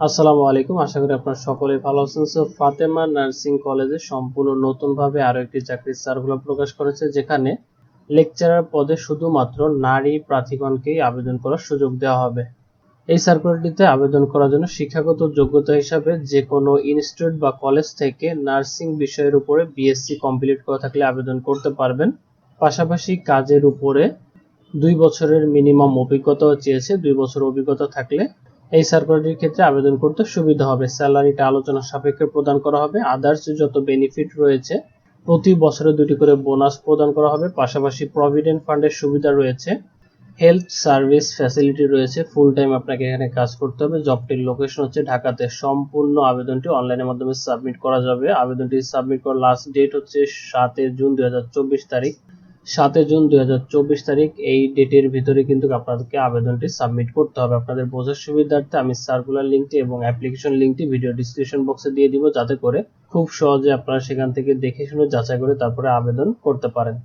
আসসালামু আলাইকুম। আশা করি আপনারা সকলে ভালো আছেন। সো ফাতেমা নার্সিং কলেজে সম্পূর্ণ নতুনভাবে আরও একটি চাকরির সার্কুলার প্রকাশ করেছে, যেখানে লেকচারার পদে শুধুমাত্র নারী প্রার্থীগণকেই আবেদন করার সুযোগ দেওয়া হবে। এই সার্কুলারটিতে আবেদন করার জন্য শিক্ষাগত যোগ্যতা হিসাবে যে কোনো ইনস্টিটিউট বা কলেজ থেকে নার্সিং বিষয়ের উপরে বিএসসি কমপ্লিট করা থাকলে আবেদন করতে পারবেন। পাশাপাশি কাজের উপরে দুই বছরের মিনিমাম অভিজ্ঞতাও চেয়েছে। দুই বছর অভিজ্ঞতা থাকলে এই সার্কুলারটির ক্ষেত্রে আবেদন করতে সুবিধা হবে। স্যালারিটা আলোচনা সাপেক্ষে প্রদান করা হবে। আদার্স যত বেনিফিট রয়েছে, প্রতি বছরে দুটি করে বোনাস প্রদান করা হবে। পাশাপাশি প্রভিডেন্ট ফান্ডের সুবিধা রয়েছে। হেলথ সার্ভিস ফ্যাসিলিটি রয়েছে। ফুল টাইম আপনাকে এখানে কাজ করতে হবে। জবটির লোকেশন হচ্ছে ঢাকাতে। সম্পূর্ণ আবেদনটি অনলাইনের মাধ্যমে সাবমিট করা যাবে। আবেদনটি সাবমিট করার লাস্ট ডেট হচ্ছে সাতই জুন দু হাজার চব্বিশ তারিখ। সাতই জুন দু হাজার চব্বিশ তারিখ, এই ডেটের ভিতরে কিন্তু আপনাদেরকে আবেদনটি সাবমিট করতে হবে। আপনাদের বোঝার সুবিধার্থে আমি সার্কুলার লিঙ্কটি এবং অ্যাপ্লিকেশন লিঙ্কটি ভিডিও ডিসক্রিপশন বক্সে দিয়ে দিব, যাতে করে খুব সহজে আপনারা সেখান থেকে দেখে শুনে যাচাই করে তারপরে আবেদন করতে পারেন।